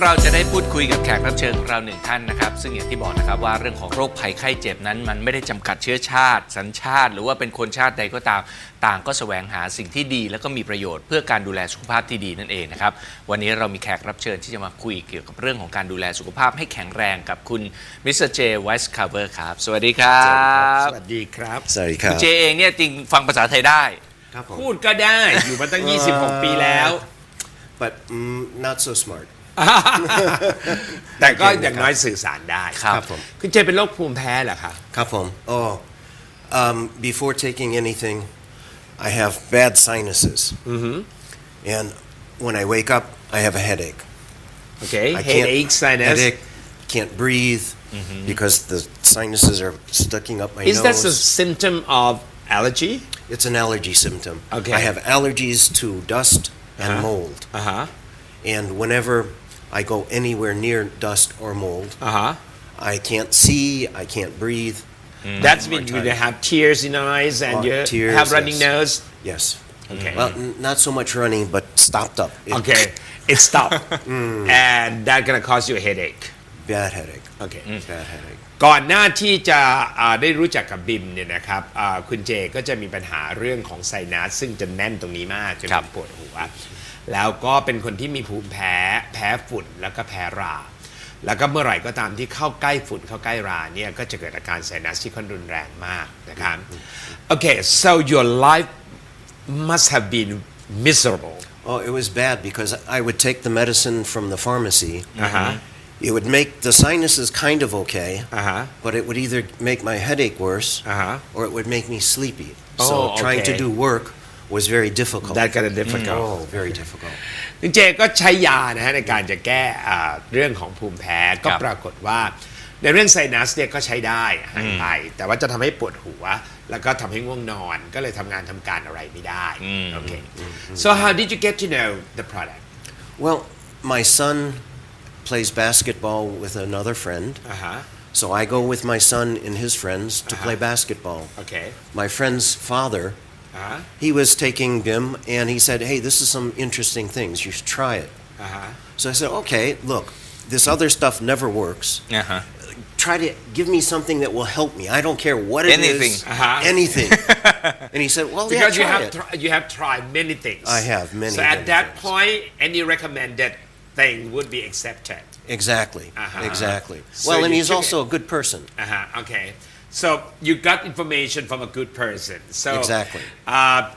เราจะได้พูดคุยกับแขกรับเชิญของเราหนึ่งท่านนะครับ ซึ่งอย่างที่บอกนะครับว่าเรื่องของโรคภัยไข้เจ็บนั้น มันไม่ได้จำกัดเชื้อชาติ สัญชาติ หรือว่าเป็นคนชาติใดก็ตาม ต่างก็แสวงหาสิ่งที่ดี แล้วก็มีประโยชน์เพื่อการดูแลสุขภาพที่ดีนั่นเองนะครับวันนี้เรามีแขกรับเชิญที่จะมาคุยเกี่ยวกับเรื่องของการดูแลสุขภาพให้แข็งแรงกับคุณมิสเตอร์เจไวส์คาเวอร์ครับสวัสดีครับสวัสดีครับสวัสดีครัคุบณเจเองเนี่ยจริงฟังภาษาไทยได้ครับผมพูดก็ได้อยู่มาตั้ง 26 ปีแล้ว but mm, not so smart แต่ก็อย่างน้อยสื่อสารได้ ครับ ครับผม คุณเจเป็นโรคภูมิแพ้เหรอคะ ครับผม oh um, before taking anything I have bad sinuses and when I wake up I have a headache โอเค I can't headache sinus headache can't breathe because the sinuses are sticking up my is nose that a symptom of allergy it's an allergy symptom Okay. I have allergies to dust and Uh-huh. mold อ่าฮะ and whenever I go anywhere near dust or mold. Uh huh. I can't see. I can't breathe. Mm. That's when you have tears in eyes and you tears, have running yes. nose. Yes. Okay. Well, n- not so much running, but stopped up. It, okay, it stopped, mm. and that's gonna cause you a headache. Bad headache. okay Bad headache. ก่อนหน้าที่จะอ่าได้รู้จักกับบิมเนี่ยนะครับอ่าคุณเจก็จะมีปัญหาเรื่องของไซนัสซึ่งจะแน่นตรงนี้มากจนครับปวดหัว แล้วก็เป็นคนที่มีภูมิแพ้แพ้ฝุ่นแล้วก็แพ้รา แล้วก็เมื่อไหร่ก็ตามที่เข้าใกล้ฝุ่นเข้าใกล้ราเนี่ยก็จะเกิดอาการไซนัสที่ค่อนรุนแรงมากนะครับ Okay so your life must have been miserable Oh, it was bad because I would take the medicine from the pharmacy. อ่าฮะ It would make the sinuses kind of okay, อ่าฮะ but it would either make my headache worse อ่าฮะ or it would make me sleepy. Oh, so trying to okay. do work was very difficult. that kind of difficult oh, very difficult. คุณเจก็ใช้ยานะฮะในการจะแก้อ่าเรื่องของภูมิแพ้ก็ ครับ ปรากฏว่า ในเรื่องไซนัสเนี่ยก็ใช้ได้หายไป แต่ว่าจะทำให้ปวดหัว แล้วก็ทำให้ง่วงนอน ก็เลยทำงานทำการอะไรไม่ได้โอเค so how did you get to know the product Well, my son plays basketball with another friend. Uh huh. So I go with my son and his friends to uh-huh. play basketball. Okay. My friend's father, uh-huh. he was taking Bim, and he said, Hey, this is some interesting things. You should try it. Uh-huh. So I said, Okay, look, this other stuff never works. Uh-huh. Try to give me something that will help me. I don't care what it anything. is, uh-huh. anything. and he said, "Well, because yeah, you have tr- you have tried many things. I have many. So at that things. point, any recommended thing would be accepted Exactly. Uh-huh. Exactly. So well, and you he's took also a good person. Uh-huh, okay. So you got information from a good person. So Exactly. Uh,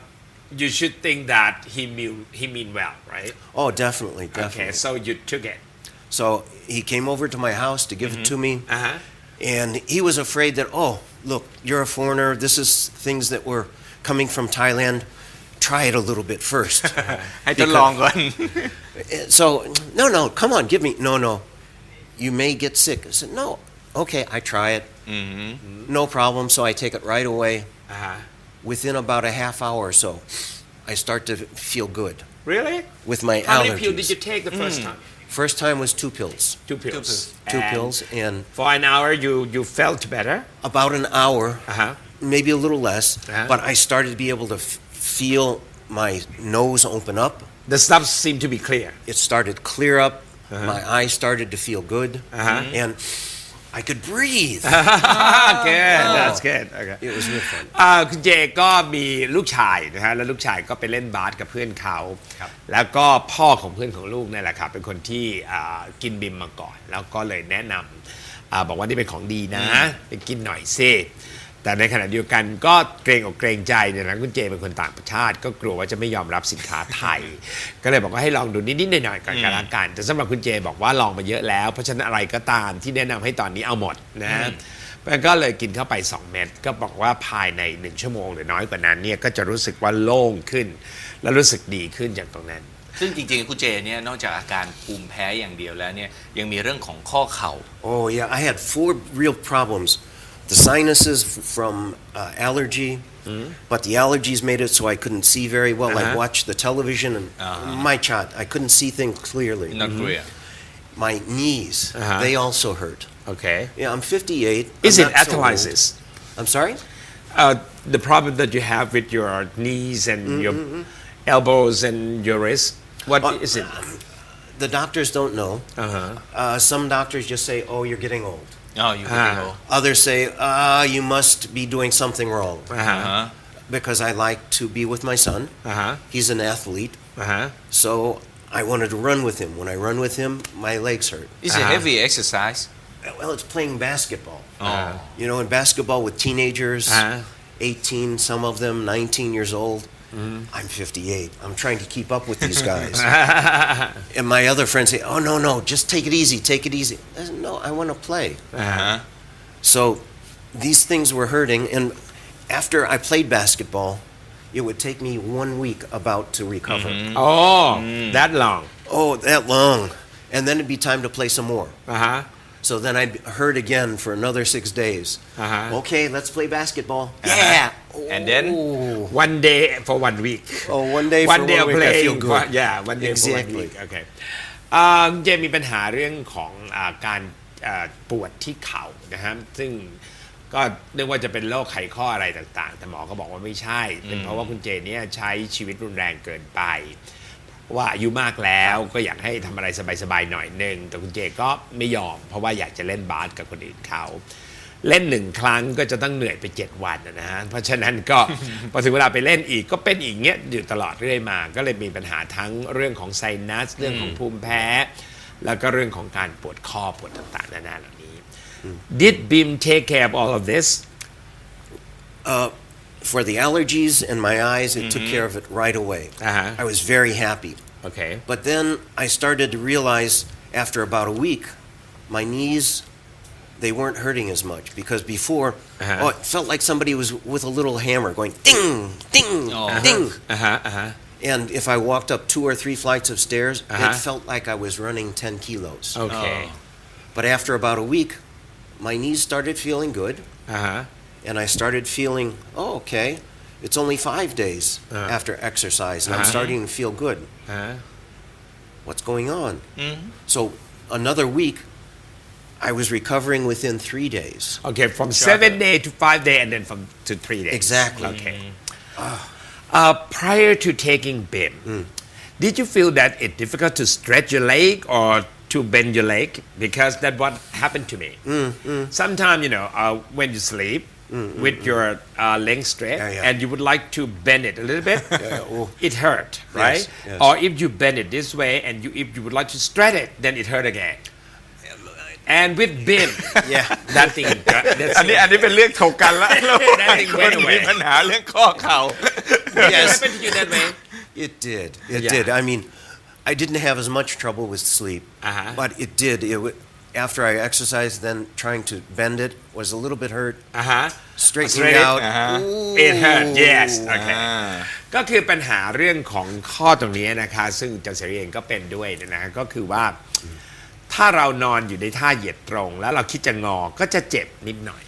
you should think that he mean he mean well, right? Oh, definitely, definitely. Okay. So you took it. So he came over to my house to give it to me. Uh huh. And he was afraid that, oh, look, you're a foreigner. This is things that were coming from Thailand Try it a little bit first. ให้ทดลองก่อน so, no, no, come on, give me. No, no. You may get sick. I said, no. Okay, I try it. No problem. So I take it right away. Uh huh. Within about a half hour or so, I start to feel good Really? with my How many allergies. pills did you take the first time? First time was two pills. Two pills. pills. Two And pills. And For an hour, you you felt better. about an hour, Uh huh. maybe a little less, Uh-huh. but I started to be able to f- feel my nose open up. The stuff seemed to be clear. It started clear up. My eyes started to feel good, Uh-huh. and I could breathe. good. That's good. Okay. it was real fun. อ่าคุณเจก็มีลูกชายนะฮะแล้วลูกชายก็ไปเล่นบาสกับเพื่อนเขาแล้วก็พ่อของเพื่อนของลูกเนี่ยแหละครับเป็นคนที่อ่ากินบิมมาก่อน แล้วก็เลยแนะนำอาบอกว่านี่เป็นของดีนะไปกินหน่อยซิ แต่ในขณะเดียวกันก็เกรงอกเกรงใจเนี่ยนะคุณเจเป็นคนต่างประเทศก็กลัวว่าจะไม่ยอมรับสินค้าไทย ก็เลยบอกว่าให้ลองดูนิดๆหน่อยๆก่อนกันละกันแต่สำหรับคุณเจบอกว่าลองมาเยอะแล้ว เพราะฉะนั้นอะไรก็ตามที่แนะนำให้ตอนนี้เอาหมดนะมันก็เลยกินเข้าไป 2 เม็ดก็บอกว่าภายใน 1 ชั่วโมงหรือน้อยกว่านั้นเนี่ยก็จะรู้สึกว่าโล่งขึ้น และรู้สึกดีขึ้นจากตรงนั้น ซึ่งจริงๆคุณเจเนี่ยนอกจากอาการภูมิแพ้อย่างเดียวแล้วเนี่ยยังมีเรื่องของข้อเข่า Oh yeah, I had four real problems: the sinuses f- from uh, allergy, mm-hmm. but the allergies made it so I couldn't see very well. I Uh-huh. watched the television and Uh-huh. my child, I couldn't see things clearly. Korea. Mm-hmm. My knees, Uh-huh. they also hurt. Okay. Yeah, I'm 58. Is I'm it so arthritis? I'm sorry? uh, the problem that you have with your knees and mm-hmm, your elbows and your wrists? What uh, is Uh, it? The doctors don't know. Uh-huh. Uh, some doctors just say, oh, you're getting old. Oh, you Uh-huh. Others say, ah, you must be doing something wrong. Uh-huh. Uh-huh. Because I like to be with my son. Uh-huh. He's an athlete. Uh-huh. So I wanted to run with him. When I run with him, my legs hurt. It's a Uh-huh. heavy exercise. Well, it's playing basketball. Oh. You know, in basketball with teenagers, Uh-huh. 18, some of them 19 years old, Mm-hmm. I'm 58. I'm trying to keep up with these guys. and my other friends say, "Oh no, no, just take it easy. Take it easy." I said, no, I want to play. Uh-huh. So these things were hurting, and after I played basketball, it would take me one week about to recover. Mm-hmm. Oh, mm. that long. Oh, that long. And then it'd be time to play some more. Uh huh. So then I'd hurt again for another six days. Uh-huh. Okay, let's play basketball. Uh-huh. Yeah. And then? Oh. one day for one week Oh, one day one for day one of week, I playing feel good. for- yeah one day for one Exactly. week okay อ่าเจมีปัญหาเรื่องของอาการอ่าปวดที่เข่านะฮะซึ่งก็เรียกว่าจะเป็นโรคไขข้ออะไรต่างๆ แต่หมอก็บอกว่าไม่ใช่ เป็นเพราะว่าคุณเจเนี่ยใช้ชีวิตรุนแรงเกินไป ว่าอายุมากแล้วก็อยากให้ทำอะไรสบายๆหน่อยหนึ่งแต่คุณเจก็ไม่ยอม เพราะว่าอยากจะเล่นบาสกับคนอื่นเขาเล่นหนึ่งครั้งก็จะต้องเหนื่อยไป 7 วันนะนะฮะเพราะฉะนั้นก็พอถึงเวลาไปเล่นอีกก็เป็นอีกเงี้ยอยู่ตลอดเรื่อยมา ก็เลยมีปัญหาทั้งเรื่องของไซนัส เรื่องของภูมิแพ้ แล้วก็เรื่องของการปวดข้อปวดต่างๆนานาเหล่านี้ Did Bim take care of all of this Uh, for the allergies and my eyes, it took Mhm. care of it right away. Uh I was very happy. Okay. But then I started to realize after about a week, my knees, they weren't hurting as much because before, Uh-huh. oh, it felt like somebody was with a little hammer going ding, ding, Oh. ding. Uh huh. Uh huh. And if I walked up two or three flights of stairs, Uh-huh. it felt like I was running 10 kilos. Okay. But after about a week, my knees started feeling good. Uh huh and I started feeling, oh, okay, it's only five days Uh. after exercise, and I'm uh-huh. starting to feel good. Uh, What's going on? mhm. So another week, I was recovering within three days. Okay, from seven day to five day, and then from to three days. Exactly. Okay. Mm. Ah. Uh, prior to taking BIM, mm. did you feel that it's difficult to stretch your leg or to bend your leg? Because that's what happened to me. Mm, Sometimes, you know, uh, when you sleep, with your uh, leg straight Yeah, yeah. and you would like to bend it a little bit yeah, oh. it hurt right yes. or if you bend it this way and you if you would like to stretch it then it hurt again and with BIM Yeah. that thing that's อันนี้อันนี้เป็นเรื่องถกกันละแล้ว That thing คน went away. มีปัญหาเรื่องข้อเข่า Yes. happened to you that way It did. It Yeah. did. I mean, I didn't have as much trouble with sleep, Uh-huh. but it did. It w- After I exercised, then trying to bend it was a little bit hurt. อ่าฮะ Straightening Straight it, out. uh-huh. ooh. It hurt, yes. Okay. อ่า ก็คือปัญหาเรื่องของข้อตรงนี้นะคะ ซึ่งจันเสรีเองก็เป็นด้วยนะฮะก็คือว่า ถ้าเรานอนอยู่ในท่าเหยียดตรง แล้วเราคิดจะงอก็จะเจ็บนิดหน่อย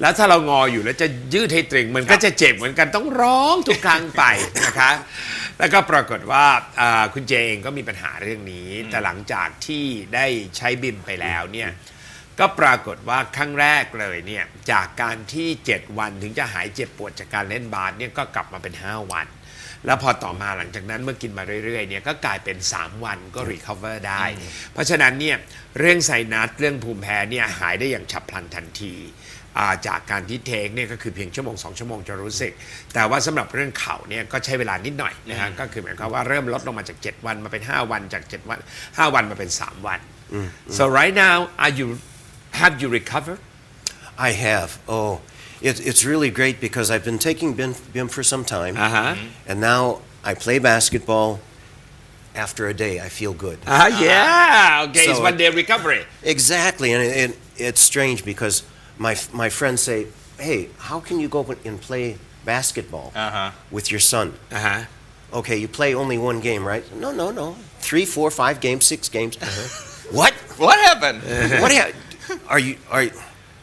แล้วถ้าเรางออยู่แล้วจะยืดให้ตรึงมันก็จะเจ็บเหมือนกันต้องร้องทุกครั้งไปนะคะ แล้วก็ปรากฏว่าอ่าคุณเจเองก็มีปัญหาเรื่องนี้ แต่หลังจากที่ได้ใช้บิมไปแล้วเนี่ยก็ปรากฏว่าครั้งแรกเลยเนี่ยจากการที่ 7 วันถึงจะหายเจ็บปวดจากการเล่นบาสเนี่ยก็กลับมาเป็น 5 วัน แล้วพอต่อมาหลังจากนั้นเมื่อกินมาเรื่อยๆเนี่ยก็กลายเป็น 3 วันก็ recover ได้ เพราะฉะนั้นเนี่ยเรื่องไซนัสเรื่องภูมิแพ้เนี่ยหายได้อย่างฉับพลันทันทีอ่า จากการที่เทคเนี่ยก็คือเพียงชั่วโมง 2 ชั่วโมงจะรู้สึก แต่ว่าสำหรับเรื่องเข่าเนี่ยก็ใช้เวลานิดหน่อยนะฮะก็คือหมายความว่าเริ่มลดลงมาจาก 7 วันมาเป็น 5 วันจาก 7 วัน 5 วันมาเป็น 3 วัน so right now are you have you recovered I have. Oh, it, it's really great because I've been taking BIM, BIM for some time, อ่าฮะ and now I play basketball. After a day, I feel good. Ah, yeah. Okay, it's So one it- day recovery. Exactly, and it, it, it's strange because my, my friends say, hey, how can you go and play basketball uh-huh. with your son? Uh-huh. Okay, you play only one game, right? No, no, no. Three, four, five games, six games. Uh-huh. what? What happened? what ha- are you are? You,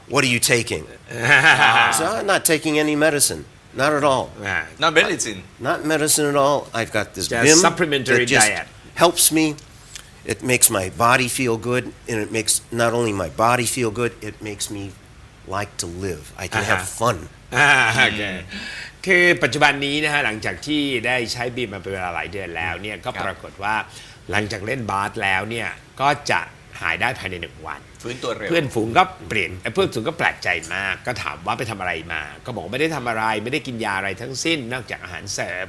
what are you taking? so I'm not taking any medicine. Not at all. Uh, not medicine. Not, not medicine at all. I've got this just BIM supplementary diet. Helps me. It makes my body feel good, and it makes not only my body feel good, it makes me like to live. I can have Uh-huh. fun. อ่าโอเคคือปัจจุบันนี้นะฮะหลังจากที่ได้ใช้บีมมาเป็นเวลาหลายเดือนแล้วเนี่ยก็ครับปรากฏว่าหลังจากเล่นบาสแล้วเนี่ยก็จะหายได้ภายในหนึ่งวัน ฟื้นตัวเร็ว เพื่อนฝูงก็เปลี่ยนเพื่อนฝูงก็แปลกใจมาก ก็ถามว่าไปทำอะไรมา ก็บอกว่าไม่ได้ทำอะไรไม่ได้กินยาอะไรทั้งสิ้น นอกจากอาหารเสริม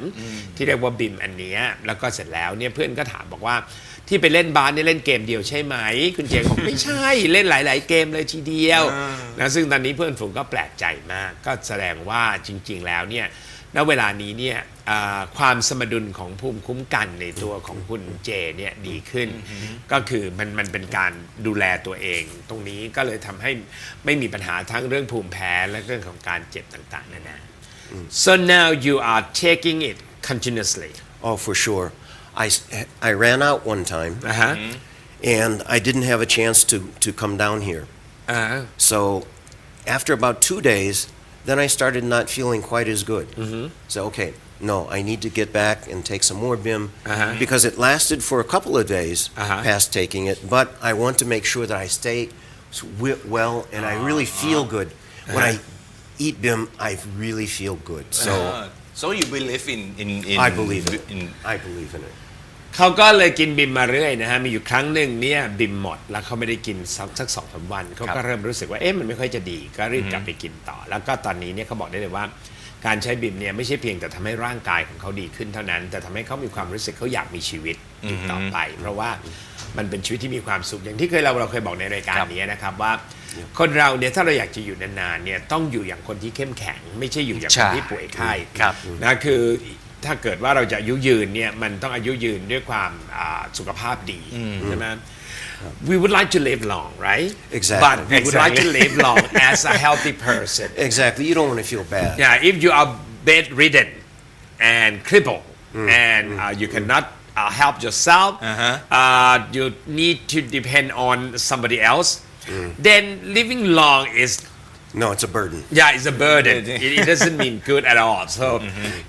ที่เรียกว่าบิมอันเนี้ยแล้วก็เสร็จแล้วเนี่ยเพื่อนก็ถามบอกว่า ที่ไปเล่นบาสเนี่ยเล่นเกมเดียวใช่ไหม คุณเจงบอกไม่ใช่เล่นหลาย ๆ เกมเลยทีเดียวนะซึ่งตอนนี้เพื่อนฝูงก็แปลกใจมาก ก็แสดงว่าจริง ๆ แล้วเนี่ยณเวลานี้เนี่ยอ่าความสมดุลของภูมิคุ้มกันในตัวของคุณเจเนี่ยดีขึ้น ก็คือมันมันเป็นการดูแลตัวเอง ตรงนี้ก็เลยทำให้ไม่มีปัญหาทั้งเรื่องภูมิแพ้และเรื่องของการเจ็บต่าง ๆนานา so now you are taking it continuously Oh, for sure. i ran out one time Uh huh. and I didn't have a chance to, to come down here. Uh So after about two days, then I started not feeling quite as good. Mm-hmm. So, okay, no, I need to get back and take some more BIM Uh-huh. because it lasted for a couple of days Uh-huh. past taking it, but I want to make sure that I stay well and I really uh-huh. feel good. When I uh-huh. eat BIM, I really feel good. So, So, so you believe in in, in I believe it. in I believe in it. เขาก็เลยกินบิมมาเรื่อยนะฮะ มีอยู่ครั้งหนึ่งเนี่ยบิมหมด แล้วเขาไม่ได้กินสักสักสองสามวัน เขาครัก็บเริ่มรู้สึกว่าเอ๊ะมันไม่ค่อยจะดี ก็รีบกลับไปกินต่อ แล้วก็ตอนนี้เนี่ยเขาบอกได้เลยว่า การใช้บิมเนี่ยไม่ใช่เพียงแต่ทำให้ร่างกายของเขาดีขึ้นเท่านั้น แต่ทำให้เขามีความรู้สึกเขาอยากมีชีวิตอีกต่อไป เพราะว่ามันเป็นชีวิตที่มีความสุขอย่างที่เคยเราเราเคยบอกในรายการนี้นะครับว่า คนเราเนี่ยถ้าเราอยากจะอยู่นานๆเนี่ยต้องอยู่อย่างคนที่เข้มแข็ง ไม่ใช่อยู่อย่างคนที่ป่วยไข้ครับนะคือ ถ้าเกิดว่าเราจะอายุยืนเนี่ยมันต้องอายุยืนด้วยความอ่าสุขภาพดีใช่ไหม We would like to live long right Exactly. but we would like to live long as a healthy person Exactly. You don't want to feel bad. yeah if you are bedridden and crippled and uh, you cannot uh, help yourself uh, you need to depend on somebody else then living long is No, it's a burden. yeah, it's a burden. it, it doesn't mean good at all. So,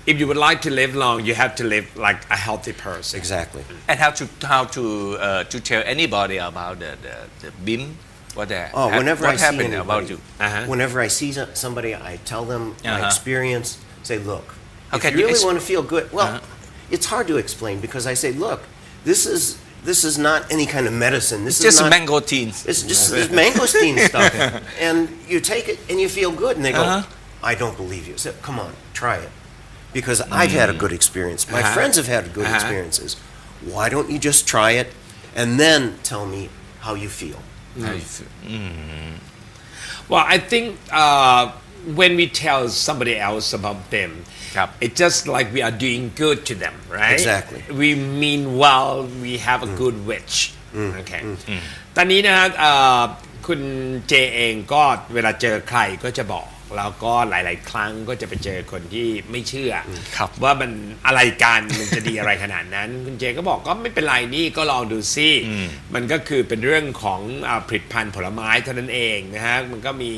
if you would like to live long, you have to live like a healthy person. Exactly. and how to how to uh, to tell anybody about the the, the BIM what the Oh, whenever what I see anybody, about you Uh-huh. whenever I see somebody, I tell them my Uh-huh. experience. Say, look, How if can you you really ex- want to feel good, well, Uh-huh. it's hard to explain because I say, look, this is this is not any kind of medicine. This just is not. mango teens It's just mangosteen stuff, and you take it and you feel good, and they go, Uh-huh. "I don't believe you." Said, "Come on, try it," because I've had a good experience. My Uh-huh. friends have had good Uh-huh. experiences. Why don't you just try it, and then tell me how you feel? How you feel? Well, I think uh, when we tell somebody else about them, ครับ it's just like we are doing good to them, right? Exactly. We mean well. We have a good wish. Okay. ตอนนี้นะฮะเอ่อคุณเจเองก็เวลาเจอใครก็จะบอก แล้วก็หลาย ๆ ครั้งก็จะไปเจอคนที่ไม่เชื่อ ครับ ว่ามันอะไรกันมันจะดีอะไรขนาดนั้น คุณเจก็บอกก็ไม่เป็นไรนี่ก็ลองดูซิมันก็คือเป็นเรื่องของอาผลิตภัณฑ์ผลไม้เท่านั้นเองนะฮะมันก็มี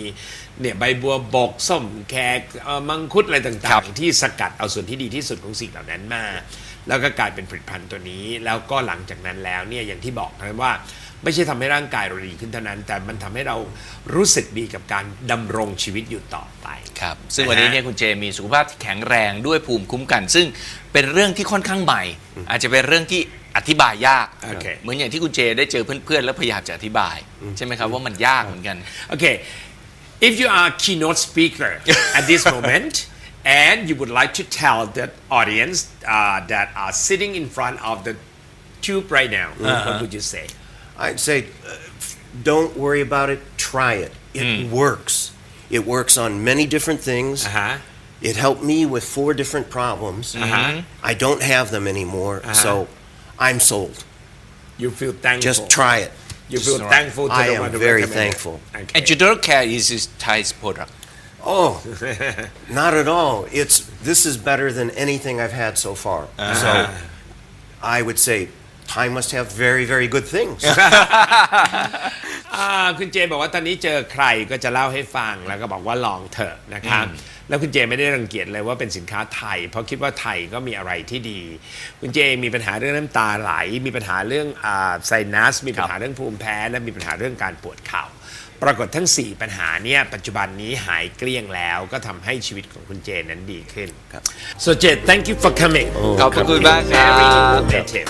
เนี่ยใบบัวบกส้มแขกเอ่อมังคุดอะไรครัต่างบๆที่สกัดเอาส่วนที่ดีที่สุดของสิ่งเหล่านั้นมา แล้วก็กลายเป็นผลิตภัณฑ์ตัวนี้ แล้วก็หลังจากนั้นแล้วเนี่ยอย่างที่บอกนะว่า ไม่ใช่ทำให้ร่างกายเราดีขึ้นเท่านั้น แต่มันทำให้เรารู้สึกดีกับการดำรงชีวิตอยู่ต่อไปครับซึ่งวันนี้เนี่ยคุณเจมีสุขภาพที่แข็งแรงด้วยภูมิคุ้มกัน ซึ่งเป็นเรื่องที่ค่อนข้างใหม่ อาจจะเป็นเรื่องที่อธิบายยากโอเคเหมือนอย่างที่คุณเจได้เจอเพื่อนๆ แล้วพยายามจะอธิบาย ใช่ไหมครับว่ามันยากเหมือนกัน Okay, if you are a keynote speaker at this moment and you would like to tell the audience uh, that are sitting in front of the tube right now, what would you say? I'd say, uh, don't worry about it. Try it. It works. It works on many different things. Uh-huh. It helped me with four different problems. Uh-huh. I don't have them anymore, so I'm sold. You feel thankful. Just try it. You feel Just thankful to I the am one very thankful. Okay. and you don't is this Thai's product Oh, not at all. It's this is better than anything I've had so far. So I would say Thai must have very, very good things. อ่าคุณเจบอกว่าตอนนี้เจอใครก็จะเล่าให้ฟังแล้วก็บอกว่าลองเถอะนะครับแล้วคุณเจไม่ได้รังเกียจเลยว่าเป็นสินค้าไทย เพราะคิดว่าไทยก็มีอะไรที่ดี คุณเจมีปัญหาเรื่องน้ำตาไหล มีปัญหาเรื่องอ่าไซนัส มีปัญหาเรื่องภูมิแพ้และมีปัญหาเรื่องการปวดเข่าปรากฏทั้ง 4 ปัญหาเนี่ยปัจจุบันนี้หายเกลี้ยงแล้วก็ทำให้ชีวิตของคุณเจนั้นดีขึ้น so Jay thank you for coming ขอบพระคุณมากครับ Very informative